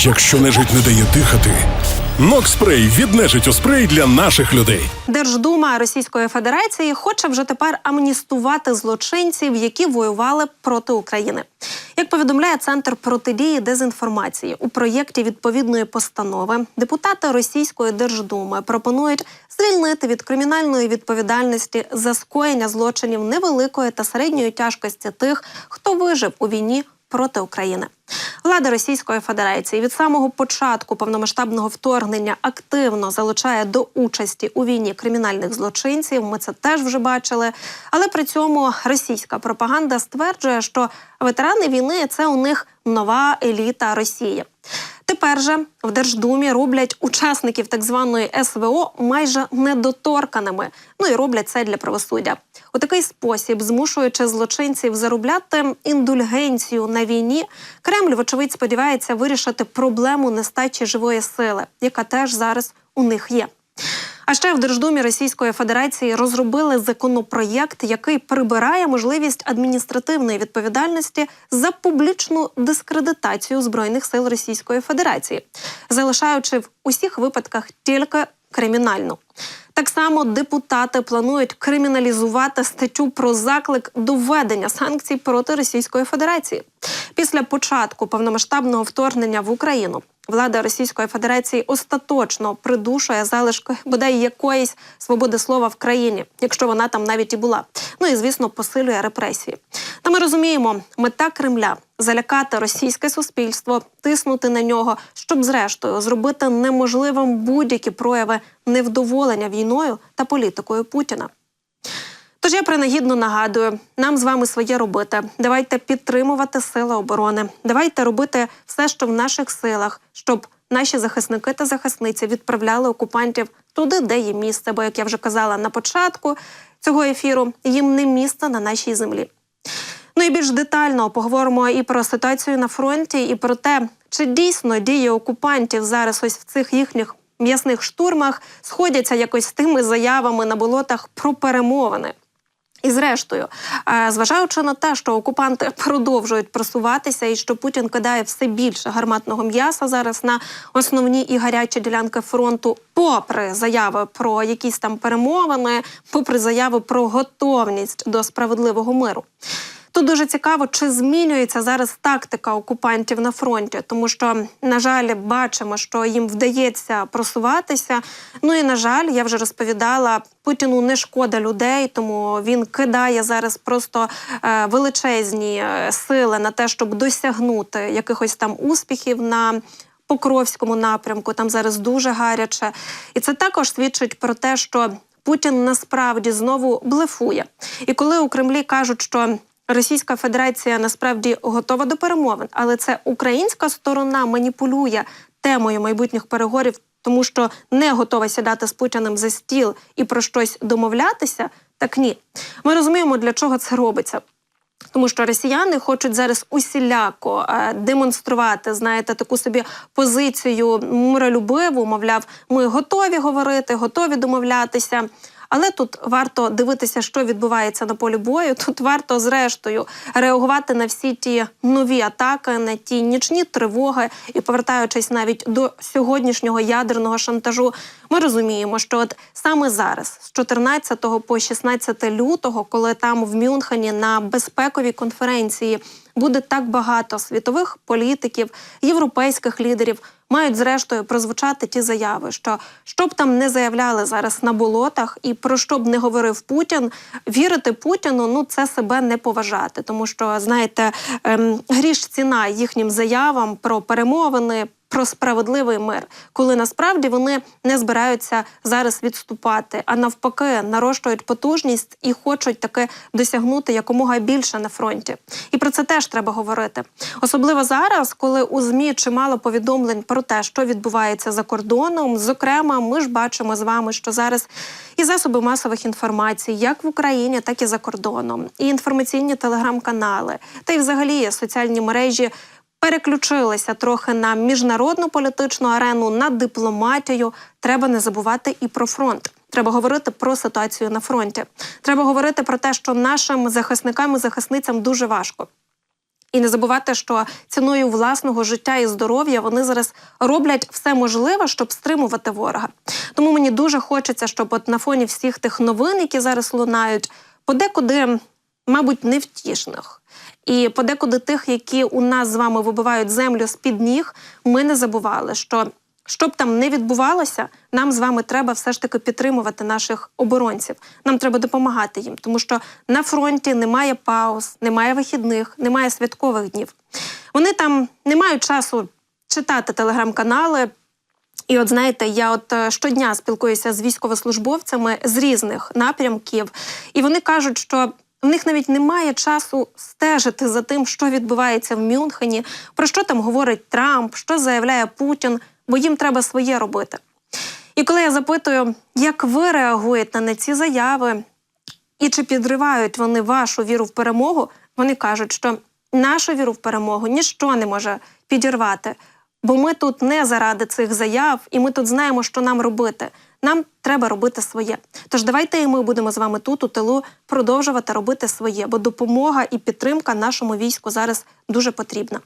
Якщо нежить не дає дихати, Нокспрей від нежиттю спрей для наших людей. Держдума Російської Федерації хоче вже тепер амністувати злочинців, які воювали проти України. Як повідомляє центр протидії дезінформації у проєкті відповідної постанови, депутати Російської Держдуми пропонують звільнити від кримінальної відповідальності за скоєння злочинів невеликої та середньої тяжкості тих, хто вижив у війні проти України. Влада Російської Федерації від самого початку повномасштабного вторгнення активно залучає до участі у війні кримінальних злочинців. Ми це теж вже бачили. Але при цьому російська пропаганда стверджує, що ветерани війни це у них нова еліта Росії. Тепер же в Держдумі роблять учасників так званої СВО майже недоторканими. Ну і роблять це для правосуддя. У такий спосіб, змушуючи злочинців заробляти індульгенцію на війні, Кремль, вочевидь, сподівається вирішити проблему нестачі живої сили, яка теж зараз у них є. А ще в Держдумі Російської Федерації розробили законопроєкт, який прибирає можливість адміністративної відповідальності за публічну дискредитацію збройних сил Російської Федерації, залишаючи в усіх випадках тільки кримінальну. Так само депутати планують криміналізувати статтю про заклик до введення санкцій проти Російської Федерації. Після початку повномасштабного вторгнення в Україну влада Російської Федерації остаточно придушує залишки бодай якоїсь свободи слова в країні, якщо вона там навіть і була. Ну і звісно посилює репресії. Та ми розуміємо, мета Кремля залякати російське суспільство, тиснути на нього, щоб зрештою зробити неможливим будь-які прояви невдоволення війною та політикою Путіна. Тож я принагідно нагадую, нам з вами своє робити. Давайте підтримувати сили оборони. Давайте робити все, що в наших силах, щоб наші захисники та захисниці відправляли окупантів туди, де є місце. Бо, як я вже казала на початку цього ефіру, їм не місце на нашій землі. Ну і більш детально поговоримо і про ситуацію на фронті, і про те, чи дійсно дії окупантів зараз ось в цих їхніх м'ясних штурмах сходяться якось з тими заявами на болотах про перемовини. І зрештою, е, зважаючи на те, що окупанти продовжують просуватися, і що Путін кидає все більше гарматного м'яса зараз на основні і гарячі ділянки фронту, попри заяви про якісь там перемовини, попри заяви про готовність до справедливого миру. Тут дуже цікаво, чи змінюється зараз тактика окупантів на фронті, тому що, на жаль, бачимо, що їм вдається просуватися. Ну і на жаль, я вже розповідала, Путіну не шкода людей, тому він кидає зараз просто е, величезні е, сили на те, щоб досягнути якихось там успіхів на. Покровському напрямку там зараз дуже гаряче, і це також свідчить про те, що Путін насправді знову блефує. І коли у Кремлі кажуть, що Російська Федерація насправді готова до перемовин, але це українська сторона маніпулює темою майбутніх переговорів, тому що не готова сідати з Путіним за стіл і про щось домовлятися. Так ні, ми розуміємо, для чого це робиться. Тому що росіяни хочуть зараз усіляко е, демонструвати, знаєте, таку собі позицію миролюбиву, мовляв, ми готові говорити, готові домовлятися. Але тут варто дивитися, що відбувається на полі бою. Тут варто, зрештою, реагувати на всі ті нові атаки, на ті нічні тривоги, і повертаючись навіть до сьогоднішнього ядерного шантажу, ми розуміємо, що от саме зараз, з 14 по 16 лютого, коли там в Мюнхені на безпековій конференції буде так багато світових політиків, європейських лідерів. Мають зрештою прозвучати ті заяви, що що б там не заявляли зараз на болотах, і про що б не говорив Путін, вірити Путіну ну це себе не поважати, тому що знаєте, ем, гріш ціна їхнім заявам про перемовини, про справедливий мир, коли насправді вони не збираються зараз відступати, а навпаки, нарощують потужність і хочуть таки досягнути якомога більше на фронті. І про це теж треба говорити. Особливо зараз, коли у змі чимало повідомлень про те, що відбувається за кордоном. Зокрема, ми ж бачимо з вами, що зараз і засоби масових інформацій, як в Україні, так і за кордоном, і інформаційні телеграм-канали, та й взагалі соціальні мережі переключилися трохи на міжнародну політичну арену, на дипломатію. Треба не забувати і про фронт. Треба говорити про ситуацію на фронті. Треба говорити про те, що нашим захисникам і захисницям дуже важко. І не забувати, що ціною власного життя і здоров'я вони зараз роблять все можливе, щоб стримувати ворога. Тому мені дуже хочеться, щоб от на фоні всіх тих новин, які зараз лунають, подекуди, мабуть, невтішних. І подекуди тих, які у нас з вами вибивають землю з-під ніг, ми не забували, що що б там не відбувалося, нам з вами треба все ж таки підтримувати наших оборонців. Нам треба допомагати їм, тому що на фронті немає пауз, немає вихідних, немає святкових днів. Вони там не мають часу читати телеграм-канали. І от знаєте, я от е, щодня спілкуюся з військовослужбовцями з різних напрямків, і вони кажуть, що в них навіть немає часу стежити за тим, що відбувається в Мюнхені, про що там говорить Трамп, що заявляє Путін, бо їм треба своє робити. І коли я запитую, як ви реагуєте на ці заяви, і чи підривають вони вашу віру в перемогу, вони кажуть, що нашу віру в перемогу ніщо не може підірвати. Бо ми тут не заради цих заяв, і ми тут знаємо, що нам робити. Нам треба робити своє. Тож давайте і ми будемо з вами тут, у тилу, продовжувати робити своє, бо допомога і підтримка нашому війську зараз дуже потрібна.